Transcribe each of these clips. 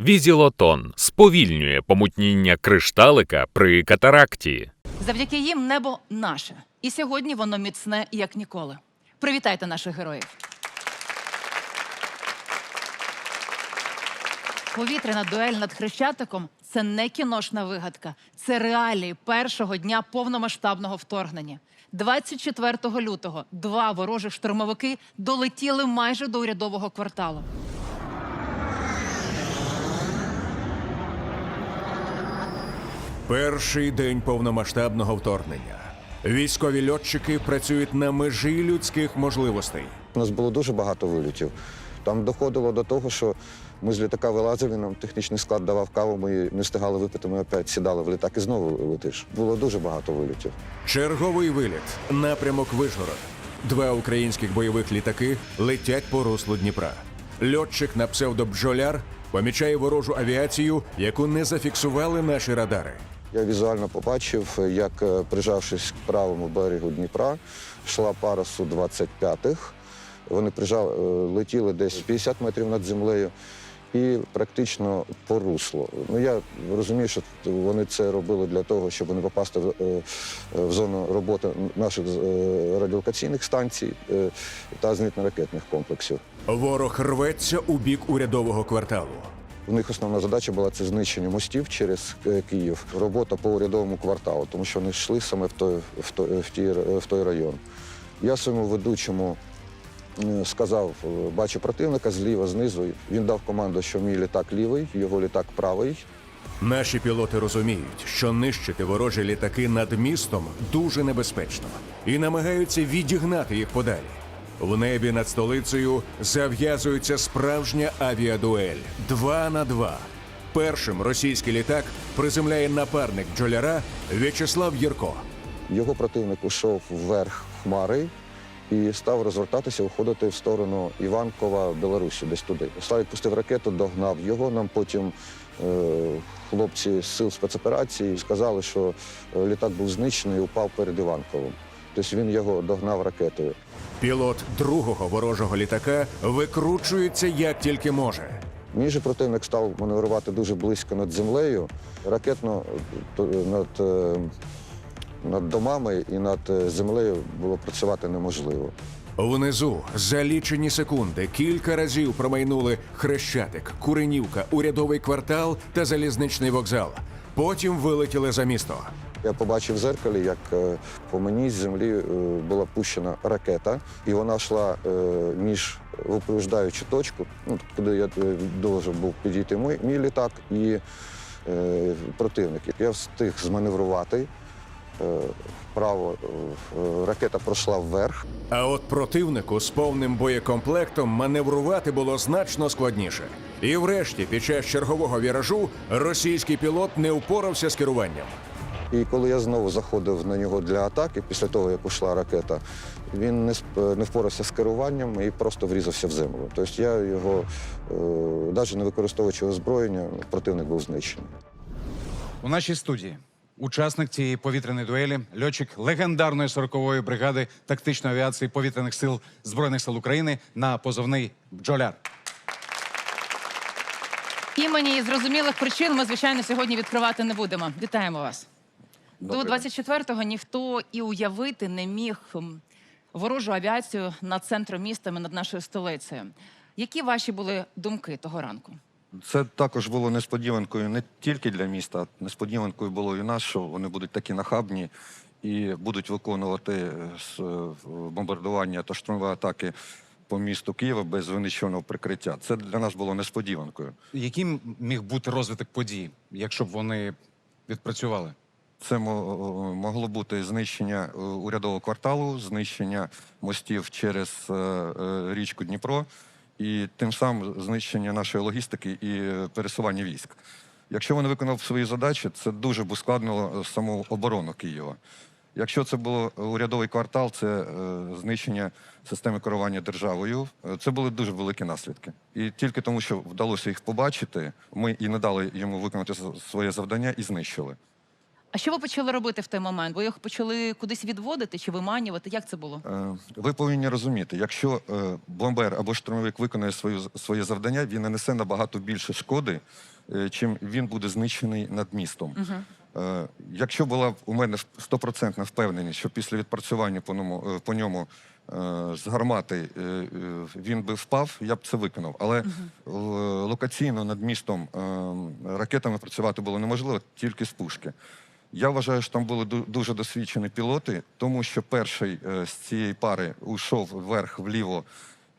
Візілотон сповільнює помутніння кришталика при катаракті. Завдяки їм небо наше. І сьогодні воно міцне як ніколи. Привітайте наших героїв. Повітряна дуель над Хрещатиком це не кіношна вигадка, це реалії першого дня повномасштабного вторгнення. 24 лютого два ворожих штурмовики долетіли майже до урядового кварталу. Перший день повномасштабного вторгнення. Військові льотчики працюють на межі людських можливостей. У нас було дуже багато вильотів. Там доходило до того, що ми з літака вилазили, нам технічний склад давав каву, ми не встигали випити, ми опять сідали в літак і знову летиш. Було дуже багато вильотів. Черговий виліт. Напрямок Вишгород. Два українських бойових літаки летять по руслу Дніпра. Льотчик на псевдобджоляр помічає ворожу авіацію, яку не зафіксували наші радари. Я візуально побачив, як, е, прижавшись к правому берегу Дніпра, йшла пара су 25-х. Вони прижали, е, летіли десь 50 метрів над землею і практично по руслу. Ну я розумію, що вони це робили для того, щоб не попасти в, е, в зону роботи наших радіолокаційних станцій та зенітно-ракетних комплексів. Ворог рветься у бік урядового кварталу. У них основна задача була це знищення мостів через е, Київ, робота по урядовому кварталу, тому що вони йшли саме в той, в той, в ті, в той район. Я своєму ведучому е, сказав, е, бачу противника зліва, знизу. Він дав команду, що мій літак лівий, його літак правий. Наші пілоти розуміють, що нищити ворожі літаки над містом дуже небезпечно і намагаються відігнати їх подалі. В небі над столицею зав'язується справжня авіадуель два на два. Першим російський літак приземляє напарник Джоляра В'ячеслав Єрко. Його противник ушов вверх хмари і став розвертатися, уходити в сторону Іванкова, Білорусі, десь туди. Славік пустив ракету, догнав його. Нам потім е, хлопці з сил спецоперації сказали, що е, літак був знищений і упав перед Іванковим. Тобто він його догнав ракетою. Пілот другого ворожого літака викручується як тільки може. Же противник став маневрувати дуже близько над землею, ракетно над, е, над домами і над е, землею було працювати неможливо. Внизу за лічені секунди кілька разів промайнули Хрещатик, Куренівка, урядовий квартал та залізничний вокзал. Потім вилетіли за місто. Я побачив в зеркалі, як е, по мені з землі е, була пущена ракета, і вона йшла е, між виповіждаючу точку, ну, куди я должен був підійти мій, мій літак і е, противник. Я встиг зманеврувати. Вправо ракета пройшла вверх. А от противнику з повним боєкомплектом маневрувати було значно складніше. І врешті, під час чергового віражу, російський пілот не впорався з керуванням. І коли я знову заходив на нього для атаки, після того як ушла ракета, він не сп- не впорався з керуванням і просто врізався в землю. Тобто я його, навіть не використовуючи озброєння, противник був знищений. У нашій студії учасник цієї повітряної дуелі, льотчик легендарної 40-ї бригади тактичної авіації повітряних сил Збройних сил України на позовний бджоляр. Імені зрозумілих причин ми, звичайно, сьогодні відкривати не будемо. Вітаємо вас. До 24-го ніхто і уявити не міг ворожу авіацію над центром міста, над нашою столицею. Які ваші були думки того ранку? Це також було несподіванкою не тільки для міста, а несподіванкою було і нас, що вони будуть такі нахабні і будуть виконувати е, е, бомбардування та штурмові атаки по місту Києва без винищуваного прикриття. Це для нас було несподіванкою. Яким міг бути розвиток подій, якщо б вони відпрацювали? Це могло бути знищення е, урядового кварталу, знищення мостів через е, е, річку Дніпро і тим самим знищення нашої логістики і пересування військ. Якщо вони виконав свої задачі, це дуже б ускладнило саму оборону Києва. Якщо це було урядовий квартал, це знищення системи керування державою. Це були дуже великі наслідки. І тільки тому, що вдалося їх побачити, ми і не дали йому виконати своє завдання і знищили. А що ви почали робити в той момент? Ви їх почали кудись відводити чи виманювати? Як це було? Е, Ви повинні розуміти, якщо е, бомбер або штурмовик виконує свою, своє завдання, він нанесе набагато більше шкоди, е, чим він буде знищений над містом. Е, Якщо була у мене стопроцентна впевненість, що після відпрацювання по ньому, по ньому е, з гармати е, він би впав, я б це виконав. Але е, локаційно над містом е, ракетами працювати було неможливо, тільки з пушки. Я вважаю, що там були ду- дуже досвідчені пілоти, тому що перший е, з цієї пари ушов вверх вліво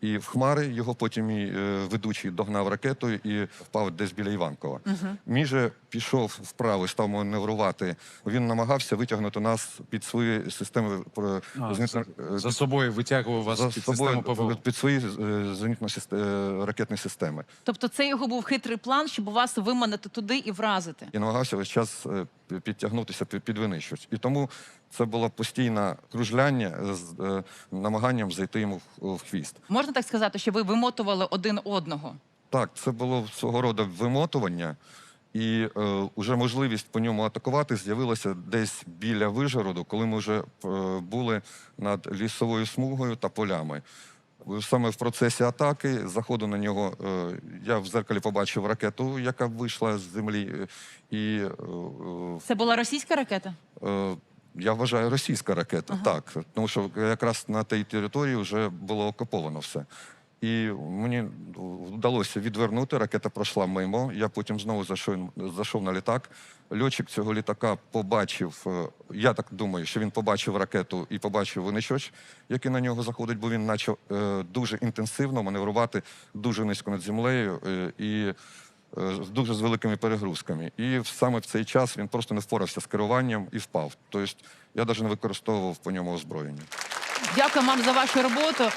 і в хмари. Його потім і е, ведучий догнав ракетою і впав десь біля Іванкова. Мій же пішов вправо і став маневрувати. Він намагався витягнути нас під свої системи е, зенітно- е, За собою витягував вас за під собою систему ПВО. під свої е, зенітно-ракетні системи. Тобто, це його був хитрий план, щоб вас виманити туди і вразити. і намагався весь час підтягнутися під, під. І тому це було постійне кружляння з е, намаганням зайти йому в, в хвіст. Можна так сказати, що ви вимотували один одного? Так, це було свого роду вимотування, і е, уже можливість по ньому атакувати з'явилася десь біля Вижгороду, коли ми вже е, були над лісовою смугою та полями. Саме в процесі атаки, заходу на нього, е, я в зеркалі побачив ракету, яка вийшла з землі, е, і е, Це була російська ракета? Я вважаю, російська ракета, так. Тому що якраз на тій території вже було окуповано все. І мені вдалося відвернути, ракета пройшла мимо. Я потім знову зайшов, зайшов на літак. Льотчик цього літака побачив, е, я так думаю, що він побачив ракету і побачив винищувач, який на нього заходить, бо він почав е, дуже інтенсивно маневрувати дуже низько над землею. е, і дуже з великими перегрузками. І саме в цей час він просто не впорався з керуванням і впав. Тобто я навіть не використовував по ньому озброєння. Дякую вам за вашу роботу.